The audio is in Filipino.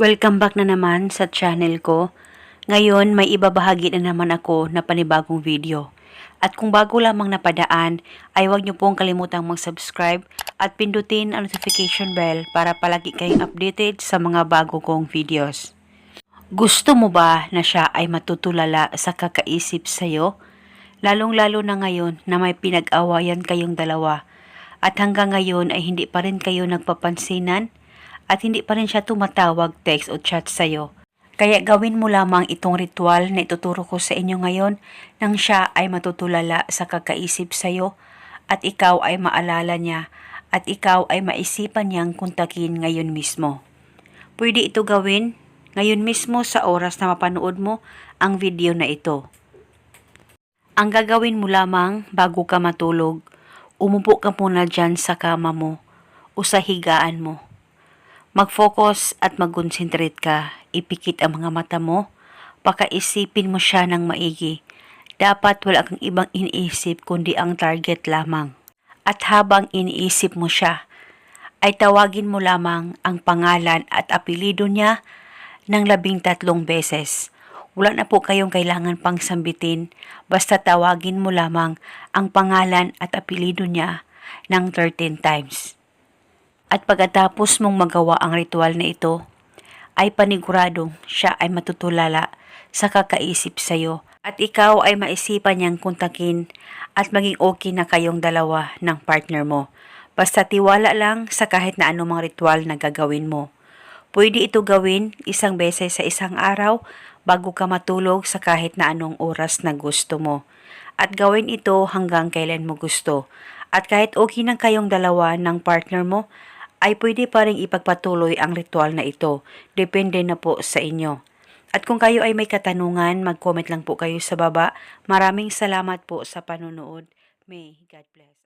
Welcome back na naman sa channel ko. Ngayon, may ibabahagi na naman ako na panibagong video. At kung bago lamang napadaan, ay huwag niyo pong kalimutang mag-subscribe at pindutin ang notification bell para palagi kayong updated sa mga bago kong videos. Gusto mo ba na siya ay matutulala sa kakaisip sa'yo? Lalong-lalo na ngayon na may pinag-awayan kayong dalawa at hanggang ngayon ay hindi pa rin kayo nagpapansinan at hindi pa rin siya tumatawag, text o chat sa'yo. Kaya gawin mo lamang itong ritual na ituturo ko sa inyo ngayon nang siya ay matutulala sa kakaisip sa'yo at ikaw ay maalala niya at ikaw ay maisipan niyang kontakin ngayon mismo. Pwede ito gawin ngayon mismo sa oras na mapanood mo ang video na ito. Ang gagawin mo lamang bago ka matulog, umupo ka muna dyan sa kama mo o sa higaan mo. Mag-focus at mag-concentrate ka. Ipikit ang mga mata mo. Pakaisipin mo siya ng maigi. Dapat wala kang ibang iniisip kundi ang target lamang. At habang iniisip mo siya, ay tawagin mo lamang ang pangalan at apelido niya ng labing tatlong beses. Wala na po kayong kailangan pang sambitin, basta tawagin mo lamang ang pangalan at apelido niya ng 13 times. At pagkatapos mong magawa ang ritual na ito, ay paniguradong siya ay matutulala sa kakaisip sa'yo at ikaw ay maisipan niyang kontakin at maging okay na kayong dalawa ng partner mo. Basta tiwala lang sa kahit na anumang ritual na gagawin mo. Pwede ito gawin isang beses sa isang araw bago ka matulog sa kahit na anong oras na gusto mo. At gawin ito hanggang kailan mo gusto. At kahit okay na kayong dalawa ng partner mo, ay pwede pa rin ipagpatuloy ang ritual na ito. Depende na po sa inyo. At kung kayo ay may katanungan, mag-comment lang po kayo sa baba. Maraming salamat po sa panonood. May God bless.